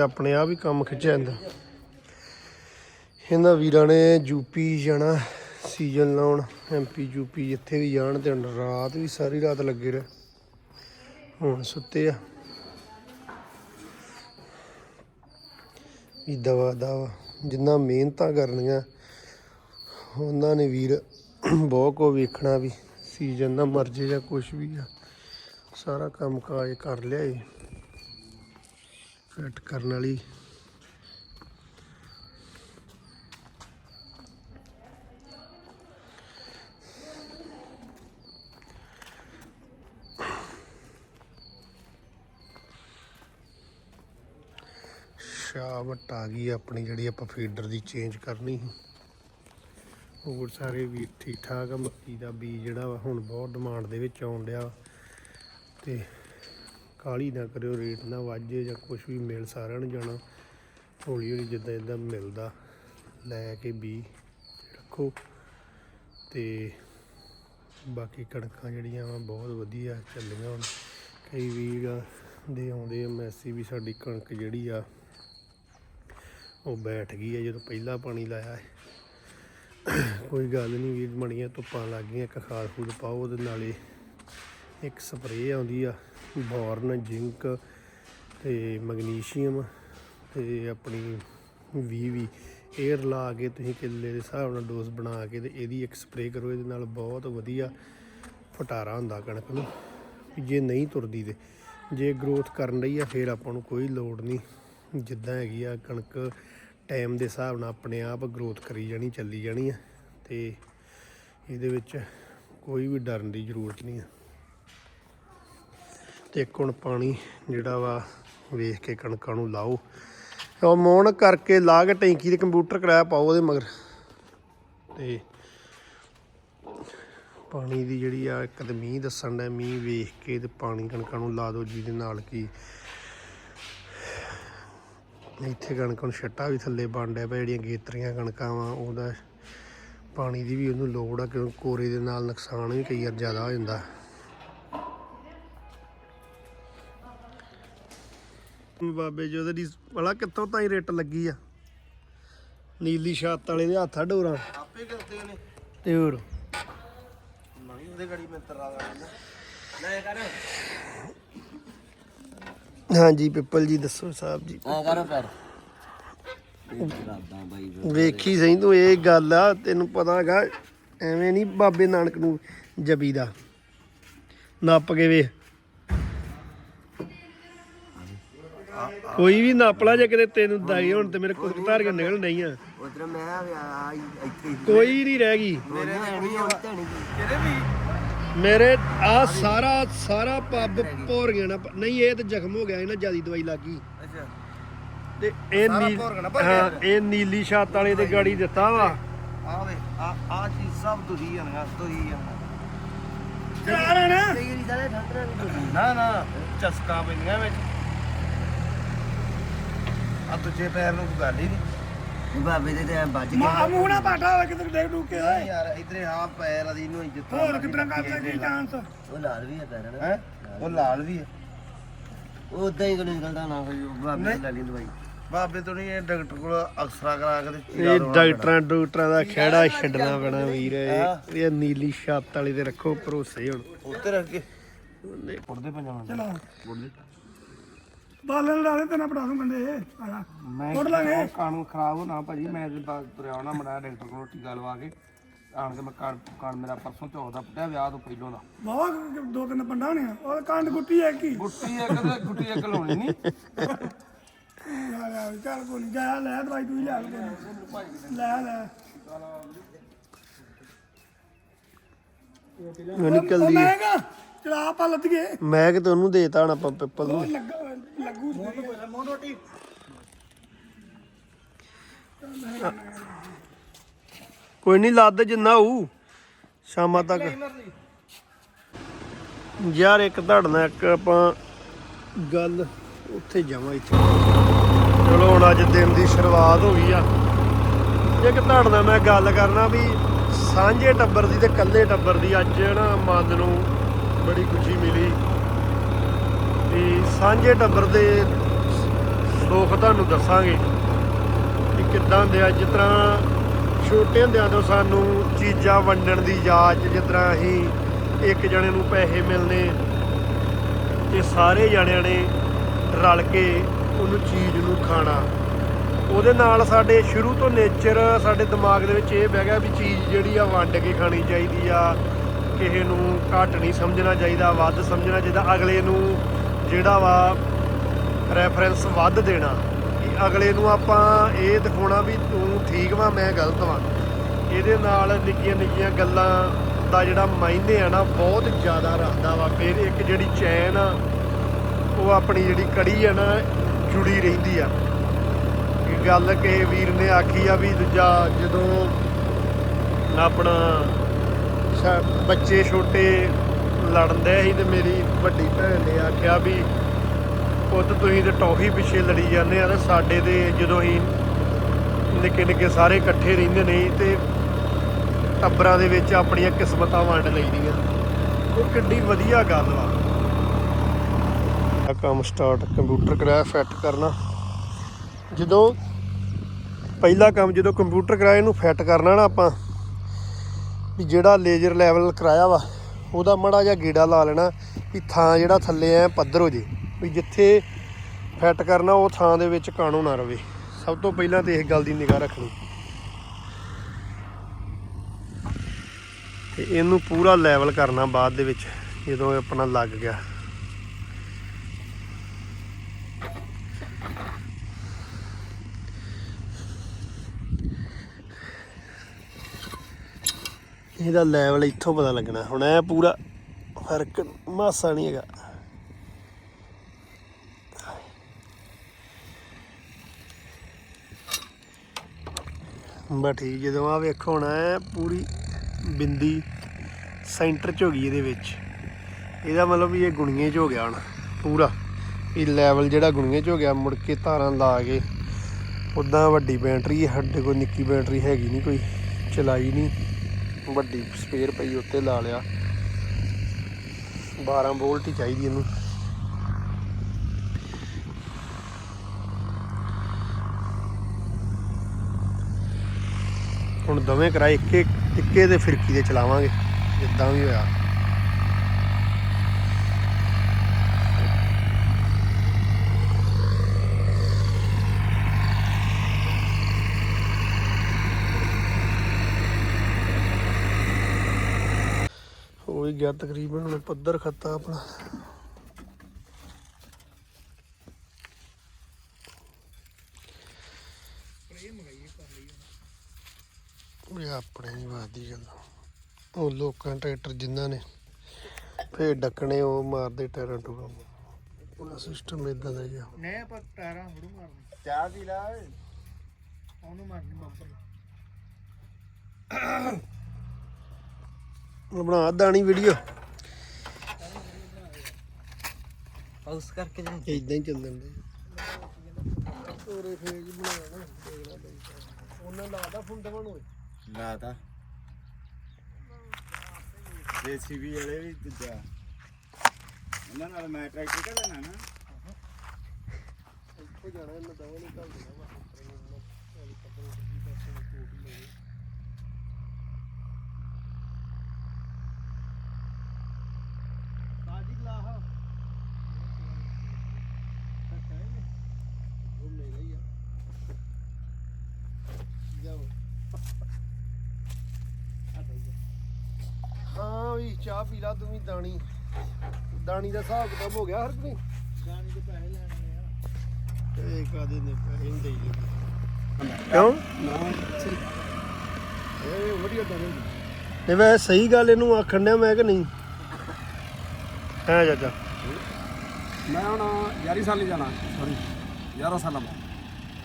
ਆਪਣੇ ਆਪ ਹੀ ਕੰਮ ਖਿੱਚਿਆ ਜਾਂਦਾ ਇਹਨਾਂ ਵੀਰਾਂ ਨੇ ਯੂਪੀ ਜਾਣਾ, ਸੀਜ਼ਨ ਲਾਉਣ ਐਮਪੀ ਯੂਪੀ ਜਿੱਥੇ ਵੀ ਜਾਣ ਤੇ ਹੁਣ ਰਾਤ ਵੀ ਸਾਰੀ ਰਾਤ ਲੱਗੇ ਰਹੇ। ਹੁਣ ਸੁੱਤੇ ਆ। ਵੀ ਦਵਾ ਦਵਾ, ਜਿੰਨਾ ਮਿਹਨਤਾਂ ਕਰਨੀਆਂ, ਉਹਨਾਂ ਨੇ ਵੀਰ ਬਹੁਤ ਕੋ ਵੇਖਣਾ ਵੀ, ਸੀਜ਼ਨ ਦਾ ਮਰਜ਼ੇ ਜਾਂ ਕੁਝ ਵੀ ਆ। ਸਾਰਾ ਕੰਮ ਕਾਜ ਕਰ ਲਿਆ ਏ। ਫਿੱਟ ਕਰਨ ਵਾਲੀ ਸ਼ਾਵਟ ਆ ਗਈ ਆਪਣੀ ਜਿਹੜੀ ਆਪਾਂ ਫੀਡਰ ਦੀ ਚੇਂਜ ਕਰਨੀ ਹੋਰ ਸਾਰੇ ਵੀ ਠੀਕ ਠਾਕ ਆ, ਮੱਕੀ ਦਾ ਬੀਜ ਜਿਹੜਾ ਵਾ ਹੁਣ ਬਹੁਤ ਡਿਮਾਂਡ ਦੇ ਵਿੱਚ ਆਉਣ ਡਿਆ ਵਾ। ਤੇ ਕਾਲੀ ਨਾ ਕਰਿਓ, ਰੇਟ ਨਾ ਵਾਜੇ ਜਾਂ ਕੁਝ ਵੀ ਮਿਲ ਸਾਰਿਆਂ ਨੂੰ ਜਾਣਾ। ਹੌਲੀ ਹੌਲੀ ਜਿੱਦਾਂ ਜਿੱਦਾਂ ਮਿਲਦਾ, ਲੈ ਕੇ ਬੀ ਰੱਖੋ। ਤੇ ਬਾਕੀ ਕਣਕਾਂ ਜਿਹੜੀਆਂ ਵਾ, ਬਹੁਤ ਵਧੀਆ ਚੱਲੀਆਂ ਹੁਣ। ਕਈ ਵੀਰ ਦੇ ਆਉਂਦੇ ਆ ਮੈਸੇਜ ਵੀ ਸਾਡੀ ਕਣਕ ਜਿਹੜੀ ਆ, ਉਹ ਬੈਠ ਗਈ ਹੈ ਜਦੋਂ ਪਹਿਲਾ ਪਾਣੀ ਲਾਇਆ ਹੈ ਕੋਈ ਗੱਲ ਨਹੀਂ ਵੀਰ, ਮਣੀਆਂ ਧੁੱਪਾਂ ਲੱਗ ਗਈਆਂ, ਇੱਕ ਖਾਦ ਖੂਦ ਪਾਓ ਉਹਦੇ ਨਾਲੇ ਇੱਕ ਸਪਰੇਅ ਆਉਂਦੀ ਆ। ਬੋਰਨ, ਜ਼ਿੰਕ ਤੇ ਮੈਗਨੀਸ਼ੀਅਮ ਤੇ ਆਪਣੀ ਵੀ ਵੀ 에ਅਰ ਲਾ ਕੇ ਤੁਸੀਂ ਕਿੱਲੇ ਦੇ ਹਿਸਾਬ ਨਾਲ ਡੋਜ਼ ਬਣਾ ਕੇ ਤੇ ਇਹਦੀ ਇੱਕ ਸਪਰੇਅ ਕਰੋ, ਇਹਦੇ ਨਾਲ ਬਹੁਤ ਵਧੀਆ ਫਟਾਰਾ ਹੁੰਦਾ ਕਣਕ ਨੂੰ। ਜੇ ਨਹੀਂ ਤੁਰਦੀ ਤੇ, ਜੇ ਗਰੋਥ ਕਰਨ ਰਹੀ ਆ, ਫਿਰ ਆਪਾਂ ਨੂੰ ਕੋਈ ਲੋੜ ਨਹੀਂ। ਜਿੱਦਾਂ ਹੈਗੀ ਆ, ਕਣਕ ਟਾਈਮ ਦੇ ਹਿਸਾਬ ਨਾਲ ਆਪਣੇ ਆਪ ਗਰੋਥ ਕਰੀ ਜਾਣੀ, ਚੱਲੀ ਜਾਣੀ ਆ ਤੇ ਇਹਦੇ ਵਿੱਚ ਕੋਈ ਵੀ ਡਰਨ ਦੀ ਜ਼ਰੂਰਤ ਨਹੀਂ ਆ। ਤੇ ਇੱਕ ਹੁਣ ਪਾਣੀ ਜਿਹੜਾ ਵਾ ਵੇਖ ਕੇ ਕਣਕਾਂ ਨੂੰ ਲਾਓ। ਉਹ ਮੌਨ ਕਰਕੇ ਲਾ ਕੇ ਟੈਂਕੀ ਦੇ ਕੰਪਿਊਟਰ ਕਰਾਇਆ ਪਾਓ ਉਹਦੇ ਮਗਰ। ਤੇ ਪਾਣੀ ਦੀ ਜਿਹੜੀ ਆ ਇੱਕ ਤੇ ਮੀਂਹ ਦੱਸਣ ਦਾ ਮੀਂਹ ਵੇਖ ਕੇ ਤੇ ਪਾਣੀ ਕਣਕਾਂ ਨੂੰ ਲਾ ਦਿਓ ਜਿਹਦੇ ਨਾਲ ਕੀ ਇੱਥੇ ਕਣਕਾਂ ਨੂੰ ਛੱਟਾ ਵੀ ਥੱਲੇ ਬਣ ਡਿਆ ਪਿਆ, ਜਿਹੜੀਆਂ ਗੇਤਰੀਆਂ ਕਣਕਾਂ ਵਾ, ਉਹਦਾ ਪਾਣੀ ਦੀ ਵੀ ਉਹਨੂੰ ਲੋੜ ਆ, ਕਿਉਂਕਿ ਕੋਰੇ ਦੇ ਨਾਲ ਨੁਕਸਾਨ ਵੀ ਕਈ ਵਾਰ ਜ਼ਿਆਦਾ ਹੋ ਜਾਂਦਾ। ਬਾਬੇ ਜੀ ਉਹਦੇ ਦੀ ਭਲਾ ਕਿੱਥੋਂ ਤਾਈ ਰਿੱਟ ਲੱਗੀ ਆ? ਨੀਲੀ ਛੱਤ ਵਾਲੇ ਦੇ ਹੱਥਾਂ ਡੋਰਾਂ। ਆਪੇ ਕਰਦੇ ਨੇ ਤੇ ਹੋਰ? ਨਹੀਂ ਉਹਦੇ ਗੜੀ ਮੈਂ ਤਰਾ ਦਾ ਲੈ ਕਰ। ਹਾਂਜੀ ਪਿੱਪਲ ਜੀ ਦੱਸੋ ਸਾਹਿਬ ਜੀ। ਆ ਕਰ ਬਾਈ ਵੇਖੀ ਸਹੀ ਤੂੰ ਇਹ ਗੱਲ ਆ ਤੈਨੂੰ ਪਤਾ ਹੈਗਾ ਐਵੇਂ ਨਹੀਂ ਬਾਬੇ ਨਾਨਕ ਨੂੰ ਜਬੀ ਦਾ ਨੱਪ ਕੇ ਵੇ ਕੋਈ ਵੀ ਨੱਪ ਲਾ ਜੇ ਕਿਤੇ ਤੈਨੂੰ ਦਾਈ ਹੁਣ ਤੇ ਮੇਰੇ ਕੋਲ ਧਾਰ ਕੇ ਨਿਕਲ ਨਹੀਂ ਆ ਉਧਰ ਮੈਂ ਆ ਇੱਥੇ ਕੋਈ ਨਹੀਂ ਰਹਿ ਗਈ। ਮੇਰੇ ਨਹੀਂ ਧਣੀ ਕਿਹੜੇ ਵੀ? ਮੇਰੇ ਆ ਸਾਰਾ ਸਾਰਾ ਪੱਬ ਭੋਰ ਗਿਆ ਨਾ ਨਹੀਂ ਇਹ ਤਾਂ ਜ਼ਖਮ ਹੋ ਗਿਆ ਇਹਨਾਂ ਜਿਆਦੀ ਦਵਾਈ ਲੱਗ ਗਈ। ਅੱਛਾ। ਤੇ ਇਹ ਹਾਂ। ਇਹ ਨੀਲੀ ਛੱਤ ਵਾਲੇ ਤੇ ਗਾੜੀ ਦਿੱਤਾ ਵਾ। ਆ ਵੇ ਆ ਆ ਚੀਜ਼ ਸਭ ਨਾ ਤੇਰੀ ਸਾਰੇ ਠੰਡਰਾ ਨਾ ਨਾ ਚਸਕਾ ਪੈਂਦੀਆਂ ਵਿੱਚ। ਆ ਤੁਝੇ ਪੈਰ ਨੂੰ ਕੋਈ ਗੱਲ ਹੀ ਨਹੀਂ। ਬਾਬੇ ਦੇ ਤੇ ਵੱਜ ਮਾ ਮੂੰਹ ਨਾ ਪਾਟਾ ਹੋਵੇ ਕਿਤੇ ਡੇਗ ਡੂਕ ਕੇ ਗਿਆ ਯਾਰ ਇਧਰੇ ਆ ਪੈਰ ਅਦੀ ਨੂੰ ਜਿੱਥੋਂ ਹੋਰ ਕਿਤਨਾ ਕਰਦਾ ਕੀ ਚਾਂਸ ਉਹ ਲਾਲ ਵੀ ਹੈ ਪੈਰ ਹੈ? ਉਹ ਲਾਲ ਵੀ ਹੈ ਉਹ ਉਦਾਂ ਹੀ ਕੋਈ ਨਿਕਲਦਾ ਨਾ ਕੋਈ ਬਾਬੇ ਨੇ ਲੈ ਲਈ ਦਵਾਈ। ਬਾਬੇ ਤੋਂ ਨਹੀਂ ਇਹ ਡਾਕਟਰ ਕੋਲ ਅਕਸਰਾ ਕਰਾ ਕੇ ਤੇ ਇਹ ਡਾਕਟਰਾਂ ਡਾਕਟਰਾਂ ਦਾ ਖਿਹੜਾ ਛੱਡਣਾ ਪੈਣਾ ਵੀਰ ਇਹ ਇਹ ਨੀਲੀ ਛੱਤ ਵਾਲੇ ਤੇ ਰੱਖੋ ਭਰੋਸੇ ਹੁਣ। ਉੱਤੇ ਰੱਖ ਕੇ। ਪੁੱਟਦੇ ਪੰਜਾਂ ਚਲੋ। ਪੁੱਟਦੇ ਬਾਲਣ ਲਾ ਦੇ ਤੇ ਨਾ ਪੜਾ ਦੂੰ ਕੰਡੇ। ਆਇਆ ਮੈਂ ਲਾਂਗੇ। ਕਾਨੂੰਨ ਖਰਾਬ ਹੋਣਾ ਭਾਜੀ ਮੈਂ ਤੇ ਬਸ ਤੁਰਿਆ ਆਉਣਾ ਮੜਾ ਡਾਕਟਰ ਕੋਲ ਟੀਕਾ ਲਵਾ ਕੇ। ਆਣ ਕੇ ਮੈਂ ਕਾਨ ਕਾਨ ਮੇਰਾ ਪਰਸੋਂ ਚੌਥ ਦਾ ਪੁੱਟਿਆ ਵਿਆਹ ਤੋਂ ਪਹਿਲੋਂ ਦਾ। ਬਹੁਤ ਦੋ ਤਿੰਨ ਪੰਡਾ ਹੋਣੇ ਆ ਉਹ ਕੰਡ ਗੁੱਟੀ ਹੈ ਕੀ? ਗੁੱਟੀ ਇੱਕ ਤੇ ਗੁੱਟੀ ਇੱਕ ਲਾਉਣੀ ਨਹੀਂ। ਆ ਲੈ ਚੱਲ ਕੋਈ ਨੀ, ਜਾ ਲੈ ਦਵਾਈ ਤੂੰ। ਲੈ ਲੈ ਮੈਂ ਨਿਕਲਦੀ ਉਹ ਮੈਂ ਕਾ ਚਲਾ ਪਾ ਲੱਦ ਗਏ ਮੈਂ ਕਿ ਉਹਨੂੰ ਦੇਤਾ ਹਣ ਆਪਾਂ ਪਿੱਪਲ ਨੂੰ। ਲੱਗੂ ਮੋਹ ਰੋਟੀ ਕੋਈ ਨਹੀਂ ਲੱਦ ਜਿੰਨਾ ਹੋਊ, ਸ਼ਾਮਾਂ ਤੱਕ। ਯਾਰ ਇੱਕ ਧੜਨਾ ਇੱਕ ਆਪਾਂ ਗੱਲ ਉੱਥੇ ਜਾਵਾਂ ਇੱਥੇ। ਚਲੋ ਹੁਣ ਅੱਜ ਦਿਨ ਦੀ ਸ਼ੁਰੂਆਤ ਹੋ ਗਈ ਆ। ਇੱਕ ਧੜਨਾ ਮੈਂ ਗੱਲ ਕਰਨਾ ਵੀ ਸਾਂਝੇ ਟੱਬਰ ਦੀ ਤੇ ਇਕੱਲੇ ਟੱਬਰ ਦੀ ਅੱਜ ਨਾ ਮਨ ਨੂੰ ਬੜੀ ਖੁਸ਼ੀ ਮਿਲੀ। ਵੀ ਸਾਂਝੇ ਟੱਬਰ ਦੇ ਸੁੱਖ ਤੁਹਾਨੂੰ ਦੱਸਾਂਗੇ ਕਿ ਕਿੱਦਾਂ ਦੇ ਆ, ਜਿਸ ਤਰ੍ਹਾਂ ਛੋਟੇ ਹੁੰਦਿਆਂ ਤੋਂ ਸਾਨੂੰ ਚੀਜ਼ਾਂ ਵੰਡਣ ਦੀ ਯਾਦ, ਜਿਸ ਤਰ੍ਹਾਂ ਅਸੀਂ ਇੱਕ ਜਣੇ ਨੂੰ ਪੈਸੇ ਮਿਲਨੇ ਤੇ ਸਾਰੇ ਜਣਿਆਂ ਨੇ ਰਲ ਕੇ ਉਹਨੂੰ ਚੀਜ਼ ਨੂੰ ਖਾਣਾ। ਉਹਦੇ ਨਾਲ ਸਾਡੇ ਸ਼ੁਰੂ ਤੋਂ ਨੇਚਰ ਸਾਡੇ ਦਿਮਾਗ ਦੇ ਵਿੱਚ ਇਹ ਬਹਿ ਗਿਆ ਵੀ ਚੀਜ਼ ਜਿਹੜੀ ਆ ਵੰਡ ਕੇ ਖਾਣੀ ਚਾਹੀਦੀ ਆ। ਕਿਸੇ ਨੂੰ ਘੱਟ ਨਹੀਂ ਸਮਝਣਾ ਚਾਹੀਦਾ, ਵੱਧ ਸਮਝਣਾ ਚਾਹੀਦਾ, ਅਗਲੇ ਨੂੰ ਜਿਹੜਾ ਵਾ ਰੈਫਰੈਂਸ ਵੱਧ ਦੇਣਾ ਕਿ ਅਗਲੇ ਨੂੰ ਆਪਾਂ ਇਹ ਦਿਖਾਉਣਾ ਵੀ ਤੂੰ ਠੀਕ ਵਾ, ਮੈਂ ਗਲਤ ਵਾਂ। ਇਹਦੇ ਨਾਲ ਨਿੱਕੀਆਂ ਨਿੱਕੀਆਂ ਗੱਲਾਂ ਦਾ ਜਿਹੜਾ ਮਾਇਨੇ ਆ ਨਾ, ਬਹੁਤ ਜ਼ਿਆਦਾ ਰੱਖਦਾ ਵਾ। ਫਿਰ ਇੱਕ ਜਿਹੜੀ ਚੈਨ ਆ, ਉਹ ਆਪਣੀ ਜਿਹੜੀ ਕੜੀ ਆ ਨਾ, ਜੁੜੀ ਰਹਿੰਦੀ ਆ। ਇਹ ਗੱਲ ਕਿ ਵੀਰ ਨੇ ਆਖੀ ਆ ਵੀ ਦੂਜਾ ਜਦੋਂ ਆਪਣਾ ਬੱਚੇ ਛੋਟੇ ਲੜਦੇ ਸੀ ਤੇ ਮੇਰੀ ਵੱਡੀ ਭੈਣ ਨੇ ਆਖਿਆ ਵੀ ਪੁੱਤ, ਤੁਸੀਂ ਤੇ ਟੌਫੀ ਪਿੱਛੇ ਲੜੀ ਜਾਂਦੇ ਆ ਤੇ ਸਾਡੇ ਤੇ ਜਦੋਂ ਅਸੀਂ ਨਿੱਕੇ ਨਿੱਕੇ ਸਾਰੇ ਇਕੱਠੇ ਰਹਿੰਦੇ ਨੇ ਤੇ ਟੱਬਰਾਂ ਦੇ ਵਿੱਚ ਆਪਣੀਆਂ ਕਿਸਮਤਾਂ ਵੰਡ ਲਈਆਂ ਉਹ ਕਿੱਡੀ ਵਧੀਆ ਗੱਲ ਵਾ। ਆ ਕੰਮ ਸਟਾਰਟ ਕੰਪਿਊਟਰ ਕਰਾਇਆ ਫਿੱਟ ਕਰਨਾ। ਜਦੋਂ ਪਹਿਲਾ ਕੰਮ ਜਦੋਂ ਕੰਪਿਊਟਰ ਕਰਾਇਆ, ਇਹਨੂੰ ਫਿੱਟ ਕਰਨਾ ਨਾ ਆਪਾਂ, ਵੀ ਜਿਹੜਾ ਲੇਜ਼ਰ ਲੈਵਲ ਕਰਾਇਆ ਵਾ। ਉਹਦਾ ਮੜਾ ਜਿਹਾ ਗੇੜਾ ਲਾ ਲੈਣਾ ਵੀ ਥਾਂ ਜਿਹੜਾ ਥੱਲੇ ਐ ਪੱਧਰ ਹੋ ਜੇ, ਵੀ ਜਿੱਥੇ ਫਿੱਟ ਕਰਨਾ ਉਹ ਥਾਂ ਦੇ ਵਿੱਚ ਕਾਣੋ ਨਾ ਰਵੇ। ਸਭ ਤੋਂ ਪਹਿਲਾਂ ਤੇ ਇਸ ਗੱਲ ਦੀ ਨਿਗਾਹ ਰੱਖਣੀ। ਤੇ ਇਹਨੂੰ ਪੂਰਾ ਲੈਵਲ ਕਰਨਾ ਬਾਅਦ ਦੇ ਵਿੱਚ, ਜਦੋਂ ਇਹ ਆਪਣਾ ਲੱਗ ਗਿਆ। ਇਹਦਾ ਲੈਵਲ ਇੱਥੋਂ ਪਤਾ ਲੱਗਣਾ। ਹੁਣ ਇਹ ਪੂਰਾ ਫ਼ਰਕ ਮਾਸਾ ਨਹੀਂ ਹੈਗਾ। ਬਸ ਠੀਕ ਜਦੋਂ ਆ ਵੇਖੋ ਹੁਣ ਐ ਪੂਰੀ ਬਿੰਦੀ ਸੈਂਟਰ ਚ ਹੋ ਗਈ ਇਹਦੇ ਵਿੱਚ। ਇਹਦਾ ਮਤਲਬ ਵੀ ਇਹ ਗੁਣੀਏ ਚ ਹੋ ਗਿਆ ਹੁਣ ਪੂਰਾ। ਇਹ ਲੈਵਲ ਜਿਹੜਾ ਗੁਣੀਏ ਚ ਹੋ ਗਿਆ, ਮੁੜ ਕੇ ਧਾਰਾਂ ਲਾ ਕੇ ਉਦਾਂ ਵੱਡੀ ਬੈਟਰੀ, ਸਾਡੇ ਕੋਲ ਨਿੱਕੀ ਬੈਟਰੀ ਹੈਗੀ ਨਹੀਂ ਕੋਈ, ਚਲਾਈ ਨਹੀਂ। ਵੱਡੀ ਸਪੇਅਰ ਪਈ ਉੱਤੇ ਲਾ ਲਿਆ। 12 ਵੋਲਟ ਹੀ ਚਾਹੀਦੀ ਇਹਨੂੰ। ਹੁਣ ਦੋਵੇਂ ਕਰਾਏ ਇੱਕੇ ਇੱਕੇ ਦੇ ਫਿਰਕੀ ਦੇ ਚਲਾਵਾਂਗੇ, ਜਿੱਦਾਂ ਵੀ ਹੋਇਆ ਹੋ ਹੀ ਗਿਆ ਤਕਰੀਬਨ ਹੁਣ ਪੱਧਰ ਖੱਤਾ ਆਪਣਾ। ਇਹ ਆਪਣੇ ਨਹੀਂ ਵਾਦੀ ਗੱਲ ਉਹ ਲੋਕਾਂ ਟਰੈਕਟਰ ਜਿਨ੍ਹਾਂ ਨੇ ਫੇਰ ਡੱਕਣੇ ਉਹ ਮਾਰਦੇ ਟਾਇਰਾਂ ਟੂਰਾਂ ਉਹਦਾ ਸਿਸਟਮ ਇਦਾਂ ਦਾ ਹੀ ਆ। ਨਹੀਂ ਆਪਾਂ ਟਾਇਰਾਂ ਥੋੜੂ ਮਾਰਨੀ ਚਾਹ ਪੀ ਲਾ ਉਹਨੂੰ ਮਾਰਨੀ ਬੰਪਰ ਬਣਾ ਦਾਣੀ ਵੀਡੀਓ ਪਾਉਸ ਕਰਕੇ ਜਾ ਇਦਾਂ ਹੀ ਚੱਲਣ ਦੇ ਤੋਰੇ ਫੇਜ ਪੈਂਦਾ ਉਹਨਾਂ ਲਾਦਾ ਫੁੰਡਵਣ ਹੋਏ ਲਾਤਾ। ਜੇਸੀਬੀ ਵਾਲੇ ਵੀ ਦੂਜਾ। ਉਹਨਾਂ ਨਾਲ ਮੈਂ ਟਰੈਕਟਰ ਕਰ ਲੈਣਾ ਨਾ। ਇੱਥੋਂ ਜਾਣਾ ਇਹਨਾਂ ਦਾ ਨਹੀਂ ਚੱਲ ਦੇਣਾ ਵਾ ਸਾਜੀ ਲਾਹ ਉਹ ਮੇਰਾ ਹੀ ਆ ਜਾਓ ਹਾਂ ਵੀ ਚਾਹ ਪੀ ਲਾ ਤੂੰ ਵੀ ਦਾਣੀ। ਦਾਣੀ ਦਾ ਹਿਸਾਬ ਕਿਤਾਬ ਹੋ ਗਿਆ ਹਰ ਕੋਈ? ਜਾਣੀ ਦੇ ਪੈਸੇ ਲੈਣੇ ਆ ਇਹ ਕਾਦੇ ਨੇ ਪੈਸੇ ਨਹੀਂ ਦੇਈ ਕਿਉਂ? ਇਹ ਵਧੀਆ ਤਾਂ ਨਹੀਂ ਵੈ ਸਹੀ ਗੱਲ ਇਹਨੂੰ ਆਖਣ ਡਿਆ ਮੈਂ ਕਿ ਨਹੀਂ? ਹੈ ਚਾਚਾ ਮੈਂ ਹੁਣ 11 ਸਾਲ ਹੀ ਜਾਣਾ ਸੌਰੀ 11 ਸਾਲਾਂ ਦਾ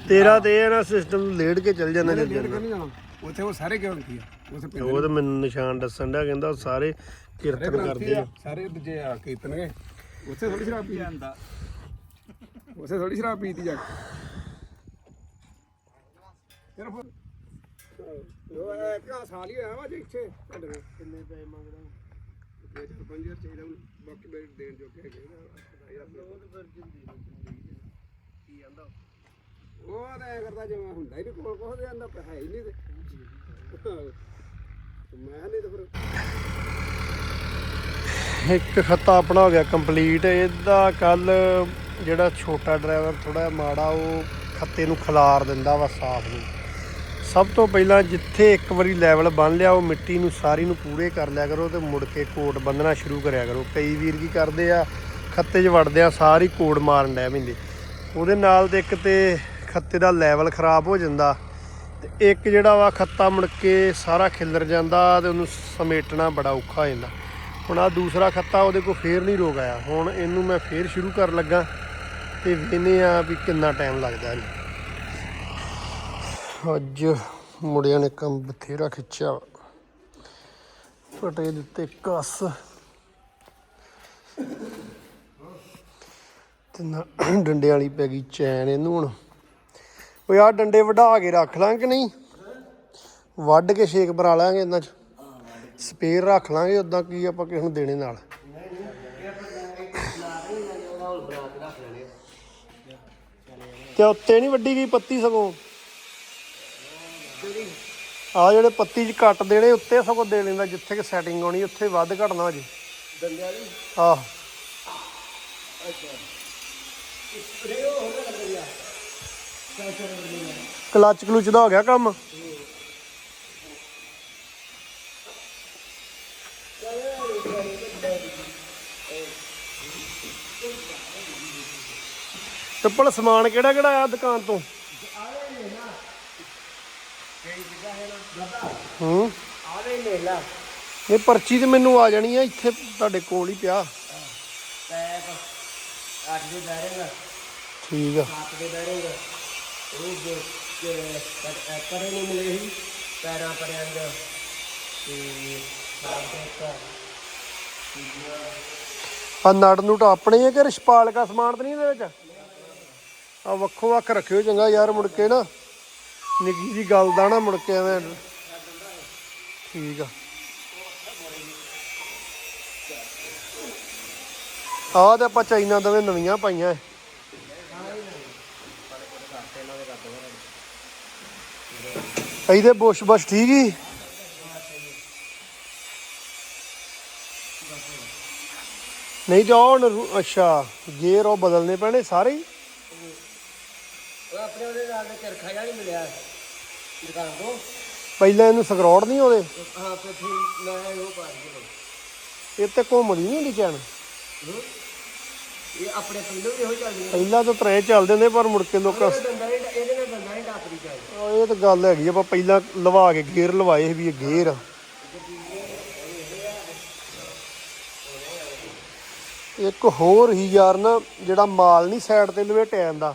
ਤੇਰਾ ਤੇ ਇਹ ਨਾ ਸਿਸਟਮ ਲੇੜ ਕੇ ਚੱਲ ਜਾਂਦਾ ਨਹੀਂ ਜਾਣਾ? ਉੱਥੇ ਉਹ ਸਾਰੇ ਕਿਉਂ ਕੀ ਆ? ਪਿੰਡ ਉਹ ਤਾਂ ਮੈਨੂੰ ਨਿਸ਼ਾਨ ਦੱਸਣ ਡਿਆ ਕਹਿੰਦਾ ਉਹ ਸਾਰੇ ਕੀਰਤਨ ਕਰਦੇ ਆ ਸਾਰੇ ਦੂਜੇ ਆ ਕੀਰਤਨ ਗਏ। ਉੱਥੇ ਥੋੜੀ ਸ਼ਰਾਬ ਪੀ ਜਾਂਦਾ। ਉੱਥੇ ਥੋੜੀ ਸ਼ਰਾਬ ਪੀਤੀ ਜਾ ਕੇ। ਫਿਰ ਫਿਰ ਉਹ ਇੱਕ ਆਹ ਸਾਲ ਹੀ ਹੋਇਆ ਵਾ ਜੇ ਇੱਥੇ। ਤੁਹਾਡੇ ਨਾਲ ਕਿੰਨੇ ਪੈਸੇ ਮੰਗਦਾ ਜੇ ਚਾਰ ਪੰਜ ਹਜ਼ਾਰ ਚਾਹੀਦਾ ਉਹਨੂੰ, ਬਾਕੀ ਮੇਰੇ ਦੇਣ ਜੋਗੇ ਹੈਗੇ ਨਾ 10000 ਉਹ ਤਾਂ ਫਿਰ ਜਿੰਦੀ ਨੂੰ ਕੀ ਕਹਿੰਦਾ ਮੈਂ ਤਾਂ ਐ ਕਰਦਾ ਜਿਵੇਂ ਹੁੰਦਾ ਹੀ ਨਹੀਂ ਕੋਲ ਕੋਹ ਦੇ ਆਂਦਾ ਹੈ ਹੀ ਨਹੀਂ ਤੇ। ਮੈਂ ਨਹੀਂ ਤਾਂ ਫਿਰ ਇੱਕ ਖੱਤਾ ਆਪਣਾ ਹੋ ਗਿਆ ਕੰਪਲੀਟ। ਇਹਦਾ ਕੱਲ ਜਿਹੜਾ ਛੋਟਾ ਡਰਾਈਵਰ ਥੋੜਾ ਮਾੜਾ, ਉਹ ਖੱਤੇ ਨੂੰ ਖਿਲਾਰ ਦਿੰਦਾ ਵਾ ਸਾਫ਼ ਨੂੰ। ਸਭ ਤੋਂ ਪਹਿਲਾਂ ਜਿੱਥੇ ਇੱਕ ਵਾਰੀ ਲੈਵਲ ਬੰਨ ਲਿਆ, ਉਹ ਮਿੱਟੀ ਨੂੰ ਸਾਰੀ ਨੂੰ ਪੂਰੇ ਕਰ ਲਿਆ ਕਰੋ ਤੇ ਮੁੜ ਕੇ ਕੋਟ ਬੰਨਣਾ ਸ਼ੁਰੂ ਕਰਿਆ ਕਰੋ। ਕਈ ਵੀਰ ਕੀ ਕਰਦੇ ਆ, ਖੱਤੇ 'ਚ ਵੜਦੇ ਆ, ਸਾਰੀ ਕੋਟ ਮਾਰਨ ਲੈ ਪੈਂਦੇ। ਉਹਦੇ ਨਾਲ ਤੇ ਇੱਕ ਤੇ ਖੱਤੇ ਦਾ ਲੈਵਲ ਖਰਾਬ ਹੋ ਜਾਂਦਾ। ਤੇ ਇੱਕ ਜਿਹੜਾ ਵਾ ਖੱਤਾ ਮੁੜ ਕੇ ਸਾਰਾ ਖਿਲਰ ਜਾਂਦਾ ਤੇ ਉਹਨੂੰ ਸਮੇਟਣਾ ਬੜਾ ਔਖਾ ਹੋ ਜਾਂਦਾ। ਹੁਣ ਆ ਦੂਸਰਾ ਖੱਤਾ ਉਹਦੇ ਕੋਲ ਫੇਰ ਨਹੀਂ ਰੋਗ ਆਇਆ। ਹੁਣ ਇਹਨੂੰ ਮੈਂ ਫੇਰ ਸ਼ੁਰੂ ਕਰਨ ਲੱਗਾ ਤੇ ਵੇਨੇ ਆ ਵੀ ਕਿੰਨਾ ਟਾਈਮ ਲੱਗਦਾ ਇਹਨੂੰ। ਅੱਜ ਮੁੰਡਿਆਂ ਨੇ ਕੰਮ ਬਥੇਰਾ ਖਿੱਚਿਆ ਵਾ। ਫਟੇ ਦਿੱਤੇ ਕਸ। ਤੇ ਨਾ ਡੰਡੇ ਵਾਲੀ ਪੈ ਗਈ ਚੈਨ ਇਹਨੂੰ ਹੁਣ। ਓਏ ਆ ਡੰਡੇ ਵਢਾ ਕੇ ਰੱਖ ਲਾਂ ਕਿ ਨਹੀਂ? ਵੱਢ ਕੇ ਸ਼ੇਕ ਬਣਾ ਲਾਂਗੇ ਇਹਨਾਂ ਚ। ਸਪੇਅਰ ਰੱਖ ਲਾਂਗੇ ਉਦਾਂ ਕੀ ਆਪਾਂ ਕਿਸੇ ਨੂੰ ਦੇਣੇ ਨਾਲ। ਤੇ ਉੱਤੇ ਨਹੀਂ ਵੱਡੀ ਗਈ ਪੱਤੀ ਸਗੋਂ? ਆ ਜਿਹੜੇ ਪੱਤੀ ਚ ਕੱਟ ਦੇਣੇ ਉੱਤੇ ਸਗੋਂ ਦੇ ਲੈਂਦਾ ਜਿੱਥੇ ਕਿ ਸੈਟਿੰਗ ਹੋਣੀ ਉੱਥੇ ਵੱਧ ਘਟਣਾ ਜੇ। ਦੰਦਿਆਂ ਦੀ? ਆਹ। ਕਲੱਚ ਕਲੂਚ ਦਾ ਹੋ ਗਿਆ ਕੰਮ? ਟੱਪਲ ਸਮਾਨ ਕਿਹੜਾ ਕਿਹੜਾ ਆਇਆ ਦੁਕਾਨ ਤੋਂ? ਹੂੰ? ਆਵੇ ਮੇਲਾ ਇਹ ਪਰਚੀ ਤੇ ਮੈਨੂੰ ਆ ਜਾਣੀ ਆ ਇੱਥੇ ਤੁਹਾਡੇ ਕੋਲ ਹੀ ਪਿਆ। ਪੈਪ ਅੱਠ ਦੇ ਬੈਰਿੰਗ ਠੀਕ ਆ। ਸੱਤ ਦੇ ਬੈਰਿੰਗ ਉਹ ਜੋ ਕਰੇ ਨਹੀਂ ਮਿਲੇ ਸੀ। ਪੈਰਾਂ ਪਰਿਆਂ ਤੇ ਸਾਹ ਦੇ ਆ ਨੜ ਨੂਟ ਆਪਣੇ ਹੀ ਕਿ ਰਿਸ਼ਪਾਲ ਦਾ ਸਮਾਨ ਤਾਂ ਨਹੀਂ ਇਹਦੇ ਵਿੱਚ? ਆ ਵੱਖੋ ਵੱਖ ਰੱਖਿਓ ਚੰਗਾ ਯਾਰ ਮੁੜ ਕੇ ਨਾ। ਨਿੱਕੀ ਜੀ ਗੱਲ ਦਾ ਨਾ ਮੁੜ ਕੇ ਐਵੇਂ। ਠੀਕ ਆ। ਆਹ ਤੇ ਆਪਾਂ ਚਾਈਨਾ ਦਵੇਂ ਨਵੀਆਂ ਪਾਈਆਂ ਐ। ਇਹਦੇ ਬੁਸ਼ ਬਸ਼ ਠੀਕ ਹੀ। ਨਹੀਂ ਜਾ ਹੁਣ ਰੂ- ਅੱਛਾ ਗੇਅਰ ਉਹ ਬਦਲਨੇ ਪੈਣੇ ਸਾਰੇ ਹੀ? ਉਹ ਆਪਣੇ ਉਹਦੇ ਨਾਲ ਦਾ ਚਰਖਾ ਜਿਹਾ ਨਹੀਂ ਮਿਲਿਆ ਦੁਕਾਨ ਤੋਂ। ਪਹਿਲਾਂ ਇਹਨੂੰ ਸਕਰੋੜ ਨਹੀਂ ਉਹਦੇ ਹਾਂ ਤੇ ਫਿਰ ਮੈਂ ਉਹ ਪਾ ਦਿੱਤਾ ਇਹ ਤੇ ਘੁੰਮਦੀ ਨਹੀਂ ਹੁੰਦੀ ਚੈਨ। ਇਹ ਆਪਣੇ ਵੀ ਇਹੋ ਚੱਲਦੀ ਪਹਿਲਾਂ ਤਾਂ ਤਰੇ ਚੱਲਦੇ ਹੁੰਦੇ ਪਰ ਮੁੜ ਕੇ ਲੋਕਾਂ ਇਹਦੇ ਨਾਲ ਦੰਦਾਂ ਨਹੀਂ ਟੱਪਦੀ ਚਾਹੀਦੀ ਇਹ ਤਾਂ ਗੱਲ ਹੈਗੀ ਆਪਾਂ ਪਹਿਲਾਂ ਲਵਾ ਕੇ ਗੇਅਰ ਲਵਾਏ ਵੀ ਇਹ ਗੇਅਰ ਇੱਕ ਹੋਰ ਹੀ ਯਾਰ ਨਾ, ਜਿਹੜਾ ਮਾਲ ਨਹੀਂ ਸਾਈਡ ਤੇ ਲਵੇ ਲਵੇਟਿਆ ਦਾ,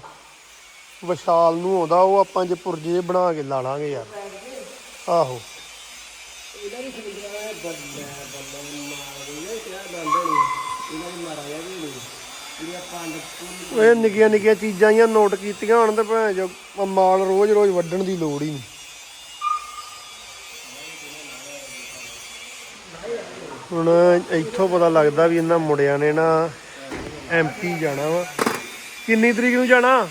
ਵਿਸ਼ਾਲ ਨੂੰ ਆਉਂਦਾ, ਉਹ ਆਪਾਂ ਜੇ ਪੁਰਜੇ ਬਣਾ ਕੇ ਲਾ ਲਾਂਗੇ ਯਾਰ। ਆਹੋ। ਇਹਦਾ ਵੀ ਸਮਝਣਾ ਹੈ ਬੱਲੇ ਬੱਲੇ ਮਾਰ ਦੇ ਕਿਹਾ ਦੰਦ ਨਹੀਂ ਇਹਨਾਂ ਦੀ ਮਾਰਾ ਜਾ ਵੀ ਨਹੀਂ ਜਿਹੜੀਆਂ ਪੰਜ ਪੂਰੀ ਇਹ ਨਿੱਕੀਆਂ ਨਿੱਕੀਆਂ ਚੀਜ਼ਾਂ ਹੀ ਨੋਟ ਕੀਤੀਆਂ ਹੁਣ ਤੇ ਭੈਣ ਜੋ ਮਾਲ ਰੋਜ਼ ਰੋਜ਼ ਵੱਢਣ ਦੀ ਲੋੜ ਹੀ ਨਹੀਂ ਹੁਣ ਇੱਥੋਂ ਪਤਾ ਲੱਗਦਾ ਵੀ ਇਹਨਾਂ ਮੁੰਡਿਆਂ ਨੇ ਨਾ ਐਮਪੀ ਜਾਣਾ ਵਾ। ਕਿੰਨੀ ਤਰੀਕ ਨੂੰ ਜਾਣਾ?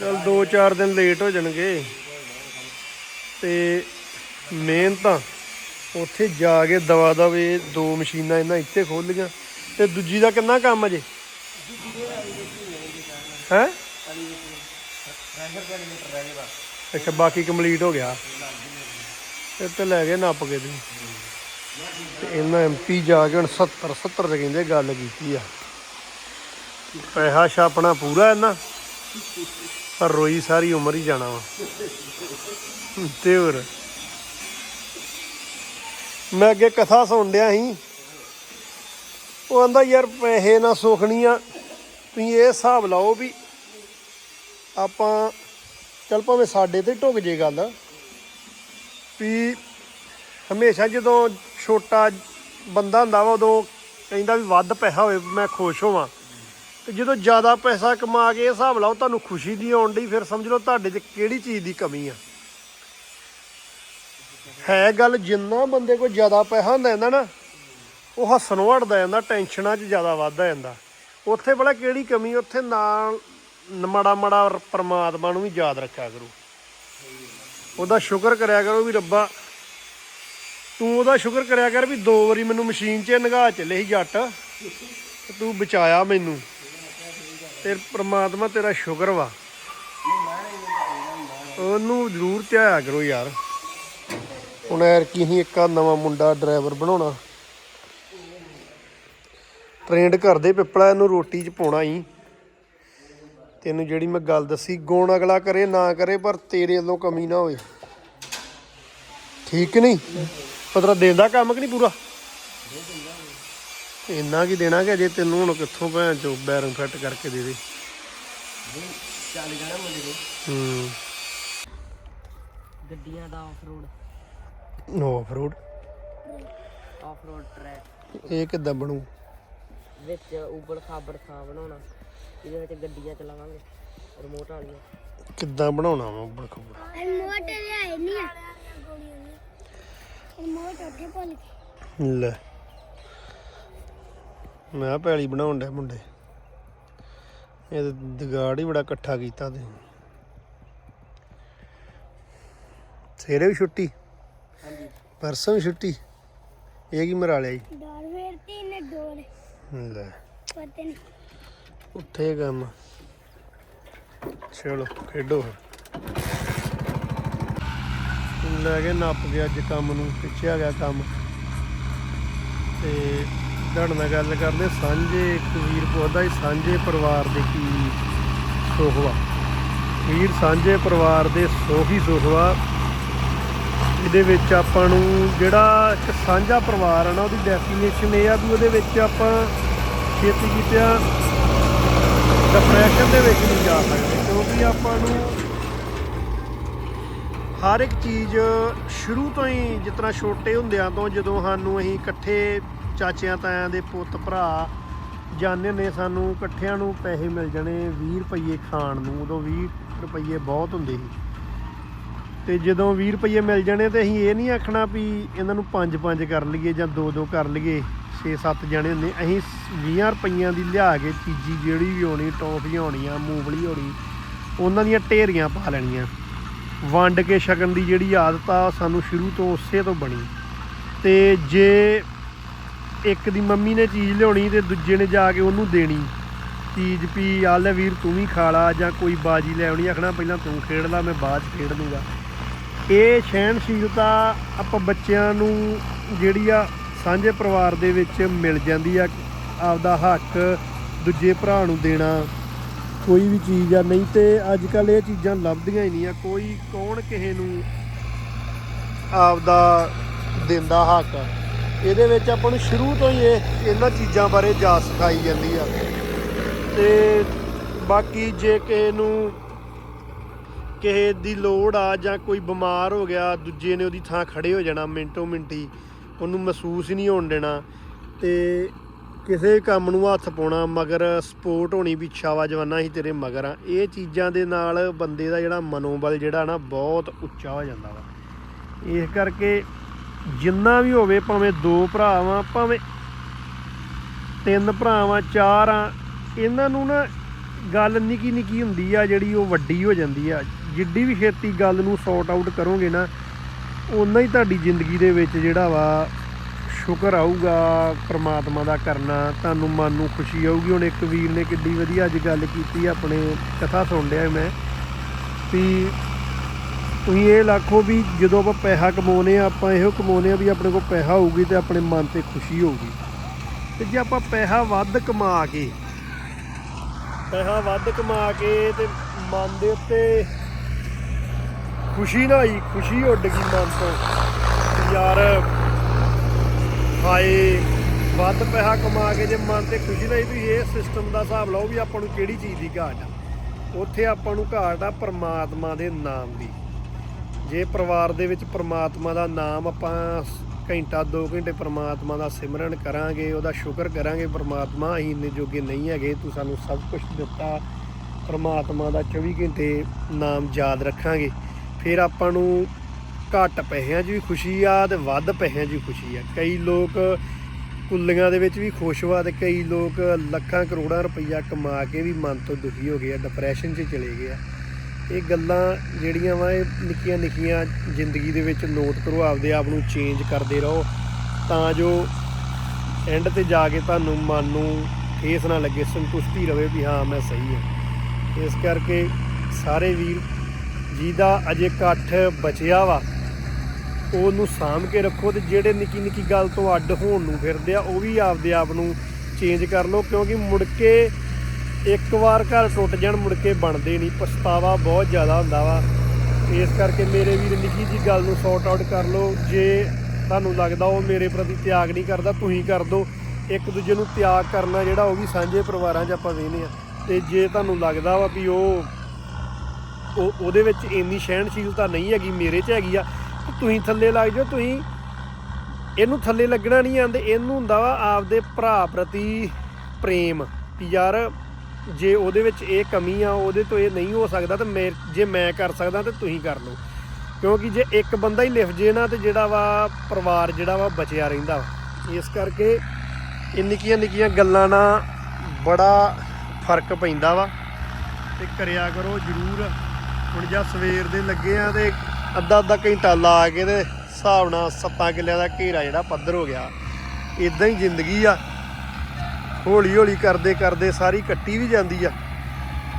ਚਲ 2-4 ਦਿਨ ਲੇਟ ਹੋ ਜਾਣਗੇ। ਤੇ ਮਿਹਨਤਾਂ, ਉੱਥੇ ਜਾ ਕੇ ਦਵਾ ਦਵੇ ਦੋ ਮਸ਼ੀਨਾਂ ਇਹਨਾਂ ਇੱਥੇ ਖੋਲ ਤੇ ਦੂਜੀ ਦਾ ਕਿੰਨਾ ਕੰਮ ਅਜੇ ਹੈ? ਅੱਛਾ, ਬਾਕੀ ਕੰਪਲੀਟ ਹੋ ਗਿਆ। ਇਹ ਤੇ ਲੈ ਗਏ ਨੱਪ ਕੇ ਤੁਸੀਂ। ਤੇ ਇਹਨਾਂ ਐਮਪੀ ਜਾ ਕੇ ਹੁਣ 70 70 ਤੇ ਕਹਿੰਦੇ ਗੱਲ ਕੀਤੀ ਆ। ਪੈਸਾ ਛਾਪਣਾ ਪੂਰਾ ਇਹਨਾਂ। ਪਰ ਰੋਈ ਸਾਰੀ ਉਮਰ ਹੀ ਜਾਣਾ ਵਾ। ਤੇ ਹੋਰ। ਮੈਂ ਅੱਗੇ ਕਥਾ ਸੁਣ ਡਿਆ ਸੀ। ਉਹ ਆਂਦਾ, ਯਾਰ, ਪੈਸੇ ਨਾ ਸੁਖਣੀਆਂ। ਤੁਸੀਂ ਇਹ ਹਿਸਾਬ ਲਾਓ ਵੀ ਆਪਾਂ, ਚੱਲ ਭਾਵੇਂ ਸਾਡੇ ਤੇ ਢੁੱਕ ਜੇ ਗੱਲ, ਵੀ ਹਮੇਸ਼ਾ ਜਦੋਂ ਛੋਟਾ ਬੰਦਾ ਹੁੰਦਾ ਵਾ, ਉਦੋਂ ਕਹਿੰਦਾ ਵੀ ਵੱਧ ਪੈਸਾ ਹੋਵੇ, ਮੈਂ ਖੁਸ਼ ਹੋਵਾਂ। ਤੇ ਜਦੋਂ ਜ਼ਿਆਦਾ ਪੈਸਾ ਕਮਾ ਕੇ ਇਹ ਹਿਸਾਬ ਲਾਓ, ਤੁਹਾਨੂੰ ਖੁਸ਼ੀ ਨਹੀਂ ਆਉਣ ਡਈ, ਫਿਰ ਸਮਝ ਲਓ ਤੁਹਾਡੇ 'ਚ ਕਿਹੜੀ ਚੀਜ਼ ਦੀ ਕਮੀ ਆ। ਹੈ ਗੱਲ, ਜਿੰਨਾ ਬੰਦੇ ਕੋਲ ਜ਼ਿਆਦਾ ਪੈਸਾ ਹੁੰਦਾ ਨਾ ਉਹ ਹੱਸਣ ਹਟਦਾ ਜਾਂਦਾ, ਟੈਨਸ਼ਨਾਂ 'ਚ ਜ਼ਿਆਦਾ ਵੱਧਦਾ ਜਾਂਦਾ। ਉੱਥੇ ਭਲਾ ਕਿਹੜੀ ਕਮੀ, ਉੱਥੇ ਨਾਲ ਮਾੜਾ ਮਾੜਾ ਪਰਮਾਤਮਾ ਨੂੰ ਵੀ ਯਾਦ ਰੱਖਿਆ ਕਰੋ। ਉਹਦਾ ਸ਼ੁਕਰ ਕਰਿਆ ਕਰੋ ਵੀ ਰੱਬਾ, ਤੂੰ ਉਹਦਾ ਸ਼ੁਕਰ ਕਰਿਆ ਕਰ ਵੀ ਦੋ ਵਾਰੀ ਮੈਨੂੰ ਮਸ਼ੀਨ 'ਚ ਨਗਾ ਚੱਲੇ ਸੀ ਜੱਟ, ਤੂੰ ਬਚਾਇਆ ਮੈਨੂੰ। ਤੇ ਪ੍ਰਮਾਤਮਾ ਤੇਰਾ ਸ਼ੁਕਰ ਵਾ। ਉਹਨੂੰ ਜ਼ਰੂਰ ਧਿਆਇਆ ਕਰੋ ਯਾਰ। ਹੁਣ ਯਾਰ ਕੀ ਹੀ ਇੱਕ ਨਵਾਂ ਮੁੰਡਾ ਡਰਾਈਵਰ ਬਣਾਉਣਾ। ਟ੍ਰੇਨਡ ਕਰਦੇ ਪਿੱਪਲਾ ਇਹਨੂੰ ਰੋਟੀ 'ਚ ਪਾਉਣਾ ਹੀ ਤੈਨੂੰ ਜਿਹੜੀ ਮੈਂ ਗੱਲ ਦੱਸੀ ਗੁਣ ਅਗਲਾ ਕਰੇ ਨਾ ਕਰੇ ਪਰ ਤੇਰੇ ਵੱਲੋਂ ਕਮੀ ਨਾ ਹੋਵੇ ਠੀਕ ਨਹੀਂ? ਪਤਰਾ ਦੇਂਦਾ ਕੰਮ ਕਿ ਨਹੀਂ ਪੂਰਾ? ਇੰਨਾ ਕੀ ਦੇਣਾ ਕਿ ਅਜੇ ਤੈਨੂੰ ਹੁਣ ਕਿੱਥੋਂ ਭੈਣ ਚੋ ਬੈਰੰਗ ਫਿੱਟ ਕਰਕੇ ਦੇ ਦੇ। ਚੱਲ ਜਾਣਾ ਮੁੰਡੇ ਨੇ ਹੂੰ। ਗੱਡੀਆਂ ਦਾ off road off road off road track ਇਹ ਕਿੱਦਾਂ ਬਣੂ? ਵਿੱਚ ਉਬੜ ਖਾਬੜ ਥਾਂ ਬਣਾਉਣਾ। ਇਹਦੇ ਵਿੱਚ ਗੱਡੀਆਂ ਚਲਾਵਾਂਗੇ ਰਿਮੋਟ ਵਾਲੀਆਂ। ਕਿੱਦਾਂ ਬਣਾਉਣਾ ਵਾ ਬੜ ਖਬਰ ਰਿਮੋਟ ਲਿਆਏ ਨਹੀਂ ਰਿਮੋਟ ਉੱਥੇ ਭੁੱਲ ਗਏ। ਲੈ। ਮੈਂ ਕਿਹਾ ਪੈਲੀ ਬਣਾਉਣ ਡਿਆ ਮੁੰਡੇ। ਇਹ ਤਾਂ ਦਿਗਾੜ ਹੀ ਬੜਾ ਇਕੱਠਾ ਕੀਤਾ ਤੇ। ਸਵੇਰੇ ਵੀ ਛੁੱਟੀ? ਹਾਂਜੀ। ਪਰਸੋਂ ਵੀ ਛੁੱਟੀ? ਇਹ ਕੀ ਮਰਾ ਲਿਆ ਜੀ? ਡਰ ਵੇਰਤੀ ਨੇ ਡੋਰ। ਲੈ। ਪਤਾ ਨਹੀਂ ਉੱਠੇ ਕੰਮ। ਚਲੋ ਖੇਡੋ ਫਿਰ। ਲੈ ਕੇ ਨੱਪ ਗਿਆ ਅੱਜ ਕੰਮ ਨੂੰ ਪਿੱਛੇ ਆ ਗਿਆ ਕੰਮ। ਤੇ ਤੁਹਾਡੇ ਨਾਲ ਗੱਲ ਕਰਦੇ ਸਾਂਝੇ ਇੱਕ ਵੀਰ ਪੁੱਛਦਾ ਸੀ ਸਾਂਝੇ ਪਰਿਵਾਰ ਦੇ ਕੀ ਸੁੱਖ ਵਾ। ਵੀਰ ਸਾਂਝੇ ਪਰਿਵਾਰ ਦੇ ਸੁੱਖ ਹੀ ਸੁੱਖ ਵਿੱਚ ਆਪਾਂ ਨੂੰ ਜਿਹੜਾ ਇੱਕ ਸਾਂਝਾ ਪਰਿਵਾਰ ਆ ਨਾ, ਉਹਦੀ ਡੈਫੀਨੇਸ਼ਨ ਇਹ ਆ ਵੀ ਉਹਦੇ ਵਿੱਚ ਆਪਾਂ ਛੇਤੀ ਕੀਤਿਆਂ ਡਿਪਰੈਸ਼ਨ ਦੇ ਵਿੱਚ ਨਹੀਂ ਜਾ ਸਕਦੇ, ਕਿਉਂਕਿ ਆਪਾਂ ਨੂੰ ਹਰ ਇੱਕ ਚੀਜ਼ ਸ਼ੁਰੂ ਤੋਂ ਹੀ ਜਿਤਨਾ ਛੋਟੇ ਹੁੰਦਿਆਂ ਤੋਂ ਜਦੋਂ ਸਾਨੂੰ ਅਸੀਂ ਇਕੱਠੇ ਚਾਚਿਆਂ, ਤਾਇਆਂ ਦੇ ਪੁੱਤ, ਭਰਾ ਜਾਂਦੇ ਨੇ ਸਾਨੂੰ ਇਕੱਠਿਆਂ ਨੂੰ ਪੈਸੇ ਮਿਲ ਜਾਣੇ 20 ਰੁਪਏ ਖਾਣ ਨੂੰ, ਉਦੋਂ 20 ਰੁਪਏ ਬਹੁਤ ਹੁੰਦੇ ਸੀ। ਤੇ ਜਦੋਂ 20 ਰੁਪਏ ਮਿਲ ਜਾਣੇ ਤੇ ਅਸੀਂ ਇਹ ਨਹੀਂ ਆਖਣਾ ਵੀ ਇਹਨਾਂ ਨੂੰ 5-5 ਕਰ ਲਈਏ ਜਾਂ 2-2 ਕਰ ਲਈਏ 6-7 ਜਾਣੇ ਹੁੰਦੇ। ਅਸੀਂ 20 ਰੁਪਈਆਂ ਦੀ ਲਿਆ ਕੇ ਚੀਜ਼ੀ ਜਿਹੜੀ ਵੀ ਹੋਣੀ, ਟੌਫੀਆਂ ਹੋਣੀਆਂ, ਮੂੰਗਫਲੀ ਹੋਣੀ, ਉਹਨਾਂ ਦੀਆਂ ਢੇਰੀਆਂ ਪਾ ਲੈਣੀਆਂ। ਵੰਡ ਕੇ ਛਕਣ ਦੀ ਜਿਹੜੀ ਆਦਤ ਆ ਸਾਨੂੰ ਸ਼ੁਰੂ ਤੋਂ ਉਸੇ ਤੋਂ ਬਣੀ। ਤੇ ਜੇ ਇੱਕ ਦੀ ਮੰਮੀ ਨੇ ਚੀਜ਼ ਲਿਆਉਣੀ ਤੇ ਦੂਜੇ ਨੇ ਜਾ ਕੇ ਉਹਨੂੰ ਦੇਣੀ ਚੀਜ਼ ਵੀ ਆ ਲੈ ਵੀਰ ਤੂੰ ਵੀ ਖਾ ਲਾ ਜਾਂ ਕੋਈ ਬਾਜੀ ਲੈ ਆਉਣੀ, ਆਖਣਾ ਪਹਿਲਾਂ ਤੂੰ ਖੇਡ ਲਾ, ਮੈਂ ਬਾਅਦ ਚ ਖੇਡ ਲੂੰਗਾ। ਇਹ ਸਹਿਣਸ਼ੀਲਤਾ ਆਪਾਂ ਬੱਚਿਆਂ ਨੂੰ ਜਿਹੜੀ ਆ ਸਾਂਝੇ ਪਰਿਵਾਰ ਦੇ ਵਿੱਚ ਮਿਲ ਜਾਂਦੀ ਆ, ਆਪਦਾ ਹੱਕ ਦੂਜੇ ਭਰਾ ਨੂੰ ਦੇਣਾ, ਕੋਈ ਵੀ ਚੀਜ਼ ਆ। ਨਹੀਂ ਤੇ ਅੱਜ ਕੱਲ ਇਹ ਚੀਜ਼ਾਂ ਲੱਭਦੀਆਂ ਹੀ ਨਹੀਂ ਆ। ਕੋਈ, ਕੌਣ ਕਿਸੇ ਨੂੰ ਆਪਦਾ ਦਿੰਦਾ ਹੱਕ ਇਹਦੇ ਵਿੱਚ ਆਪਾਂ ਨੂੰ ਸ਼ੁਰੂ ਤੋਂ ਹੀ ਇਹ, ਇਹਨਾਂ ਚੀਜ਼ਾਂ ਬਾਰੇ ਜਾ ਸਿਖਾਈ ਜਾਂਦੀ ਆ। ਤੇ ਬਾਕੀ ਜੇ ਕਿਸੇ ਨੂੰ ਕਿਸੇ ਦੀ ਲੋੜ ਆ ਜਾਂ ਕੋਈ ਬਿਮਾਰ ਹੋ ਗਿਆ, ਦੂਜੇ ਨੇ ਉਹਦੀ ਥਾਂ ਖੜੇ ਹੋ ਜਾਣਾ ਮਿੰਟੋ ਮਿੰਟੀ, ਉਹਨੂੰ ਮਹਿਸੂਸ ਹੀ ਨਹੀਂ ਹੋਣ ਦੇਣਾ ਤੇ ਕਿਸੇ ਕੰਮ ਨੂੰ ਹੱਥ ਪਾਉਣਾ, ਮਗਰ ਸਪੋਰਟ ਹੋਣੀ ਵੀ ਛਾਵਾ ਜਵਾਨਾ ਹੀ ਤੇਰੇ ਮਗਰ ਆ। ਇਹ ਚੀਜ਼ਾਂ ਦੇ ਨਾਲ ਬੰਦੇ ਦਾ ਜਿਹੜਾ ਮਨੋਬਲ ਜਿਹੜਾ ਨਾ ਬਹੁਤ ਉੱਚਾ ਹੋ ਜਾਂਦਾ ਵਾ। ਇਸ ਕਰਕੇ ਜਿੰਨਾ ਵੀ ਹੋਵੇ, ਭਾਵੇਂ ਦੋ ਭਰਾ ਵਾਂ ਭਾਵੇਂ ਤਿੰਨ ਭਰਾ ਵਾਂ ਚਾਰ ਆ, ਇਹਨਾਂ ਨੂੰ ਨਾ ਗੱਲ ਨਿੱਕੀ ਨਿੱਕੀ ਹੁੰਦੀ ਆ, ਜਿਹੜੀ ਉਹ ਵੱਡੀ ਹੋ ਜਾਂਦੀ ਆ। ਜਿੱਡੀ ਵੀ ਛੇਤੀ ਗੱਲ ਨੂੰ ਸੌਟ ਆਊਟ ਕਰੋਗੇ ਨਾ ਉਨਾ ਹੀ ਤੁਹਾਡੀ ਜ਼ਿੰਦਗੀ ਦੇ ਵਿੱਚ ਜਿਹੜਾ ਵਾ ਸ਼ੁਕਰ ਆਊਗਾ, ਪ੍ਰਮਾਤਮਾ ਦਾ ਕਰਨਾ, ਤੁਹਾਨੂੰ ਮਨ ਨੂੰ ਖੁਸ਼ੀ ਆਊਗੀ। ਹੁਣ ਇੱਕ ਵੀਰ ਨੇ ਕਿੱਡੀ ਵਧੀਆ ਅੱਜ ਗੱਲ ਕੀਤੀ, ਆਪਣੇ ਕਥਾ ਸੁਣ ਲਿਆ ਮੈਂ, ਵੀ ਤੁਸੀਂ ਇਹ ਲੱਖੋ ਵੀ ਜਦੋਂ ਆਪਾਂ ਪੈਸਾ ਕਮਾਉਨੇ ਆ ਆਪਾਂ ਇਹੋ ਕਮਾਉਨੇ ਆ ਵੀ ਆਪਣੇ ਕੋਲ ਪੈਸਾ ਹੋਊਗੀ ਤੇ ਆਪਣੇ ਮਨ ਤੇ ਖੁਸ਼ੀ ਹੋਊਗੀ। ਤੇ ਜੇ ਆਪਾਂ ਪੈਸਾ ਵੱਧ ਕਮਾ ਕੇ, ਪੈਸਾ ਵੱਧ ਕਮਾ ਕੇ ਤੇ ਮਨ ਦੇ ਉੱਤੇ ਖੁਸ਼ੀ ਨਾ ਆਈ, ਖੁਸ਼ੀ ਉੱਡ ਗਈ ਮਨ ਤੋਂ। ਯਾਰ, ਹਾਏ, ਵੱਧ ਪੈਸਾ ਕਮਾ ਕੇ ਜੇ ਮਨ ਤੇ ਖੁਸ਼ੀ ਨਾ ਆਈ ਵੀ ਇਹ ਸਿਸਟਮ ਦਾ ਹਿਸਾਬ ਲਾਓ ਵੀ ਆਪਾਂ ਨੂੰ ਕਿਹੜੀ ਚੀਜ਼ ਦੀ ਘਾਟ ਆ। ਉੱਥੇ ਆਪਾਂ ਨੂੰ ਘਾਟ ਆ ਪ੍ਰਮਾਤਮਾ ਦੇ ਨਾਮ ਦੀ। ਜੇ ਪਰਿਵਾਰ ਦੇ ਵਿੱਚ ਪ੍ਰਮਾਤਮਾ ਦਾ ਨਾਮ ਆਪਾਂ ਘੰਟਾ 2 ਘੰਟੇ ਪ੍ਰਮਾਤਮਾ ਦਾ ਸਿਮਰਨ ਕਰਾਂਗੇ, ਉਹਦਾ ਸ਼ੁਕਰ ਕਰਾਂਗੇ, ਪ੍ਰਮਾਤਮਾ ਅਸੀਂ ਇੰਨੇ ਜੋਗੇ ਨਹੀਂ ਹੈਗੇ, ਤੂੰ ਸਾਨੂੰ ਸਭ ਕੁਝ ਦਿੱਤਾ, ਪ੍ਰਮਾਤਮਾ ਦਾ 24 ਘੰਟੇ ਨਾਮ ਯਾਦ ਰੱਖਾਂਗੇ। ਫਿਰ ਆਪਾਂ ਨੂੰ ਘੱਟ ਪੈਸਿਆਂ 'ਚ ਵੀ ਖੁਸ਼ੀ ਆ ਤੇ ਵੱਧ ਪੈਸਿਆਂ 'ਚ ਵੀ ਖੁਸ਼ੀ ਆ। ਕਈ ਲੋਕ ਕੁੱਲੀਆਂ ਦੇ ਵਿੱਚ ਵੀ ਖੁਸ਼ ਵਾ ਤੇ ਕਈ ਲੋਕ ਲੱਖਾਂ ਕਰੋੜਾਂ ਰੁਪਈਆ ਕਮਾ ਕੇ ਵੀ ਮਨ ਤੋਂ ਦੁਖੀ ਹੋ ਗਏ ਆ ਡਿਪਰੈਸ਼ਨ 'ਚ ਚਲੇ ਗਏ ਆ। ਇਹ ਗੱਲਾਂ ਜਿਹੜੀਆਂ ਵਾ, ਇਹ ਨਿੱਕੀਆਂ ਨਿੱਕੀਆਂ ਜ਼ਿੰਦਗੀ ਦੇ ਵਿੱਚ ਨੋਟ ਕਰੋ, ਆਪਦੇ ਆਪ ਨੂੰ ਚੇਂਜ ਕਰਦੇ ਰਹੋ। ਤਾਂ ਜੋ ਐਂਡ ਤੇ ਜਾ ਕੇ ਤੁਹਾਨੂੰ ਮਨ ਨੂੰ ਠੇਸ ਨਾ ਲੱਗੇ, ਸੰਤੁਸ਼ਟੀ ਰਵੇ ਵੀ ਹਾਂ, ਮੈਂ ਸਹੀ ਹਾਂ ਇਸ ਕਰਕੇ ਸਾਰੇ ਵੀਰ ਜਿਹਦਾ ਅਜੇ ਇਕੱਠ ਬਚਿਆ ਵਾ, ਉਹਨੂੰ ਸਾਂਭ ਕੇ ਰੱਖੋ ਤੇ ਜਿਹੜੇ ਨਿੱਕੀ ਨਿੱਕੀ ਗੱਲ ਤੋਂ ਅੱਡ ਹੋਣ ਨੂੰ ਫਿਰਦੇ ਆ, ਉਹ ਵੀ ਆਪਦੇ ਆਪ ਨੂੰ ਚੇਂਜ ਕਰ ਲਓ, ਕਿਉਂਕਿ ਮੁੜ ਕੇ ਇੱਕ ਵਾਰ ਘਰ ਟੁੱਟ ਜਾਣ, ਮੁੜ ਕੇ ਬਣਦੇ ਨਹੀਂ, ਪਛਤਾਵਾ ਬਹੁਤ ਜ਼ਿਆਦਾ ਹੁੰਦਾ ਵਾ। ਇਸ ਕਰਕੇ ਮੇਰੇ ਵੀਰ ਨਿੱਕੀ ਜੀ ਗੱਲ ਨੂੰ ਸੌਟ ਆਊਟ ਕਰ ਲਓ, ਜੇ ਤੁਹਾਨੂੰ ਲੱਗਦਾ ਉਹ ਮੇਰੇ ਪ੍ਰਤੀ ਤਿਆਗ ਨਹੀਂ ਕਰਦਾ, ਤੁਸੀਂ ਕਰ ਦਿਓ। ਇੱਕ ਦੂਜੇ ਨੂੰ ਤਿਆਗ ਕਰਨਾ ਜਿਹੜਾ ਉਹ ਵੀ ਸਾਂਝੇ ਪਰਿਵਾਰਾਂ 'ਚ ਆਪਾਂ ਵੇਖਦੇ ਆ ਤੇ ਜੇ ਤੁਹਾਨੂੰ ਲੱਗਦਾ ਵਾ ਵੀ ਉਹ ਉਹ ਉਹਦੇ ਵਿੱਚ ਇੰਨੀ ਸਹਿਣਸ਼ੀਲਤਾ ਨਹੀਂ ਹੈਗੀ, ਮੇਰੇ 'ਚ ਹੈਗੀ ਆ, ਤੇ ਤੁਸੀਂ ਥੱਲੇ ਲੱਗ ਜਾਓ, ਤੁਸੀਂ ਇਹਨੂੰ ਥੱਲੇ ਲੱਗਣਾ ਨਹੀਂ ਆਂਦੇ ਇਹਨੂੰ ਹੁੰਦਾ ਵਾ ਆਪਦੇ ਭਰਾ ਪ੍ਰਤੀ ਪ੍ਰੇਮ ਵੀ ਯਾਰ ਜੇ ਉਹਦੇ ਵਿੱਚ ਇਹ ਕਮੀ ਆ, ਉਹਦੇ ਤੋਂ ਇਹ ਨਹੀਂ ਹੋ ਸਕਦਾ, ਤਾਂ ਮੈਂ ਜੇ ਮੈਂ ਕਰ ਸਕਦਾ, ਤਾਂ ਤੁਸੀਂ ਕਰ ਲਓ। ਕਿਉਂਕਿ ਜੇ ਇੱਕ ਬੰਦਾ ਹੀ ਲਿਫ ਜੇ ਨਾ, ਤੇ ਜਿਹੜਾ ਵਾ ਪਰਿਵਾਰ ਜਿਹੜਾ ਵਾ ਬਚਿਆ ਰਹਿੰਦਾ ਵਾ। ਇਸ ਕਰਕੇ ਇਹ ਨਿੱਕੀਆਂ ਨਿੱਕੀਆਂ ਗੱਲਾਂ ਨਾਲ ਬੜਾ ਫ਼ਰਕ ਪੈਂਦਾ ਵਾ, ਤੇ ਕਰਿਆ ਕਰੋ ਜਰੂਰ। ਹੁਣ ਜਾਂ ਸਵੇਰ ਦੇ ਲੱਗੇ ਆ ਤੇ ਅੱਧਾ ਅੱਧਾ ਘੰਟਾ ਲਾ ਕੇ ਤੇ ਹਿਸਾਬ ਨਾਲ ਸੱਤਾਂ ਕਿੱਲਿਆਂ ਦਾ ਘੇਰਾ ਜਿਹੜਾ ਪੱਧਰ ਹੋ ਗਿਆ। ਇਦਾਂ ਹੀ ਜ਼ਿੰਦਗੀ ਆ। ਹੌਲੀ ਹੌਲੀ ਕਰਦੇ ਕਰਦੇ ਸਾਰੀ ਕੱਟੀ ਵੀ ਜਾਂਦੀ ਆ।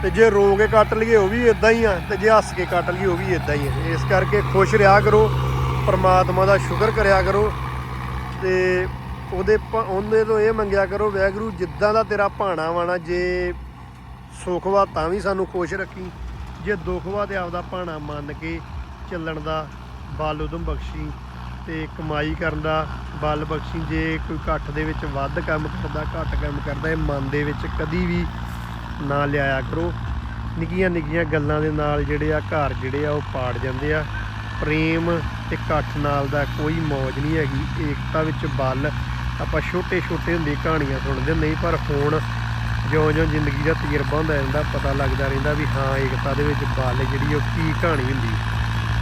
ਤੇ ਜੇ ਰੋ ਕੇ ਕੱਟ ਲਈਏ ਉਹ ਵੀ ਇਦਾਂ ਹੀ ਆ ਤੇ ਜੇ ਹੱਸ ਕੇ ਕੱਟ ਲਈਏ ਉਹ ਵੀ ਇਦਾਂ ਹੀ ਆ। ਇਸ ਕਰਕੇ ਖੁਸ਼ ਰਿਹਾ ਕਰੋ, ਪਰਮਾਤਮਾ ਦਾ ਸ਼ੁਕਰ ਕਰਿਆ ਕਰੋ ਤੇ ਉਹਦੇ ਭ- ਉਹਦੇ ਤੋਂ ਇਹ ਮੰਗਿਆ ਕਰੋ, ਵੈਗਰੂ, ਜਿੱਦਾਂ ਦਾ ਤੇਰਾ ਭਾਣਾ ਵਾਣਾ, ਜੇ ਸੁੱਖ ਵਾ ਤਾਂ ਵੀ ਸਾਨੂੰ ਖੁਸ਼ ਰੱਖੀ। ਜੇ ਦੁੱਖ ਵਾ ਤੇ ਆਪਦਾ ਭਾਣਾ ਮੰਨ ਕੇ ਚੱਲਣ ਦਾ, ਬਲ ਉਦਮ ਬਖਸ਼ੀ ਤੇ ਕਮਾਈ ਕਰਨ ਦਾ, ਬਲ ਬਖਸ਼ੀ, ਜੇ ਕੋਈ ਇਕੱਠ ਦੇ ਵਿੱਚ ਵੱਧ ਕੰਮ ਕਰਦਾ, ਘੱਟ ਕੰਮ ਕਰਦਾ, ਇਹ ਮਨ ਦੇ ਵਿੱਚ ਕਦੀ ਵੀ ਨਾ ਲਿਆਇਆ ਕਰੋ। ਨਿੱਕੀਆਂ ਨਿੱਕੀਆਂ ਗੱਲਾਂ ਦੇ ਨਾਲ ਜਿਹੜੇ ਆ ਘਰ ਜਿਹੜੇ ਆ ਉਹ ਪਾੜ ਜਾਂਦੇ ਆ। ਪ੍ਰੇਮ ਤੇ ਇਕੱਠ ਨਾਲ ਦਾ ਕੋਈ ਮੌਜ ਨਹੀਂ ਹੈਗੀ। ਏਕਤਾ ਵਿੱਚ ਬਲ, ਆਪਾਂ ਛੋਟੇ ਛੋਟੇ ਹੁੰਦੇ ਕਹਾਣੀਆਂ ਸੁਣਦੇ ਨਹੀਂ ਪਰ ਹੁਣ ਜਿਉਂ-ਜਿਉਂ ਜ਼ਿੰਦਗੀ ਦਾ ਤਜਰਬਾ ਹੁੰਦਾ ਜਾਂਦਾ ਪਤਾ ਲੱਗਦਾ ਰਹਿੰਦਾ ਵੀ ਹਾਂ, ਏਕਤਾ ਦੇ ਵਿੱਚ ਬਲ ਜਿਹੜੀ ਉਹ ਕੀ ਕਹਾਣੀ ਹੁੰਦੀ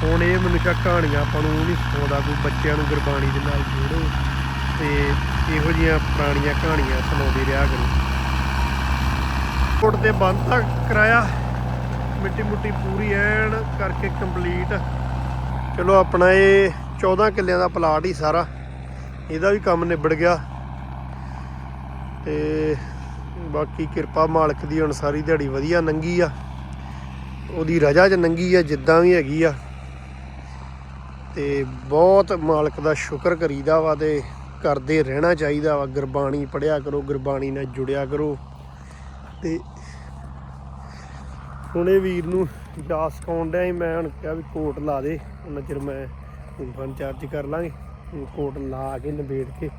ਹੁਣ ਇਹ ਮਨੁੱਖਾ ਕਹਾਣੀਆਂ ਆਪਾਂ ਨੂੰ ਨਹੀਂ ਸੁਣਾਉਂਦਾ, ਕੋਈ ਬੱਚਿਆਂ ਨੂੰ ਗੁਰਬਾਣੀ ਦੇ ਨਾਲ ਜੋੜੋ ਤੇ ਇਹੋ ਜਿਹੀਆਂ ਪੁਰਾਣੀਆਂ ਕਹਾਣੀਆਂ ਸੁਣਾਉਂਦੇ ਰਿਹਾ ਕਰੋ। ਕੋਟ ਤੇ ਬੰਦ ਤੱਕ ਕਰਾਇਆ ਮਿੱਟੀ ਮੁੱਟੀ ਪੂਰੀ ਐਨ ਕਰਕੇ ਕੰਪਲੀਟ। ਚਲੋ ਆਪਣਾ ਇਹ 14 ਕਿੱਲਿਆਂ ਦਾ ਪਲਾਟ ਹੀ ਸਾਰਾ, ਇਹਦਾ ਵੀ ਕੰਮ ਨਿਬੜ ਗਿਆ। ਤੇ ਬਾਕੀ ਕਿਰਪਾ ਮਾਲਕ ਦੀ ਹੁਣ ਸਾਰੀ ਦਿਹਾੜੀ ਵਧੀਆ ਨੰਗੀ ਆ। ਉਹਦੀ ਰਜਾ 'ਚ ਨੰਗੀ ਆ, ਜਿੱਦਾਂ ਵੀ ਹੈਗੀ ਆ। ਤੇ ਬਹੁਤ ਮਾਲਕ ਦਾ ਸ਼ੁਕਰ ਕਰੀਦਾ ਵਾ ਤੇ ਕਰਦੇ ਰਹਿਣਾ ਚਾਹੀਦਾ ਵਾ। ਗੁਰਬਾਣੀ ਪੜਿਆ ਕਰੋ, ਗੁਰਬਾਣੀ ਨਾਲ ਜੁੜਿਆ ਕਰੋ। ਤੇ ਹੁਣੇ ਵੀਰ ਨੂੰ ਦਾਸ ਕਾਉਣ ਡਿਆ ਸੀ? ਮੈਂ ਹੁਣ ਕਿਹਾ ਵੀ ਕੋਟ ਲਾ ਦੇ। ਉਹਨਾਂ ਚਿਰ ਮੈਂ ਫੋਨ ਚਾਰਜ ਕਰ ਲਾਂਗੇ। ਕੋਟ ਲਾ ਕੇ ਨਿਬੇੜ ਕੇ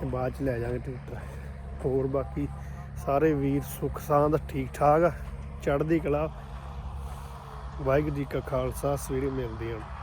ਤੇ ਬਾਅਦ ਚ ਲੈ ਜਾਾਂਗੇ ਟਰੈਕਟਰ। ਹੋਰ ਬਾਕੀ ਸਾਰੇ ਵੀਰ ਸੁੱਖ ਸਾਂਦ ਠੀਕ ਠਾਕ ਚੜ੍ਹਦੀ ਕਲਾ। ਵਾਹਿਗੁਰੂ ਜੀ ਕਾ ਖਾਲਸਾ, ਸਵੇਰੇ ਮਿਲਦੇ ਹਾਂ।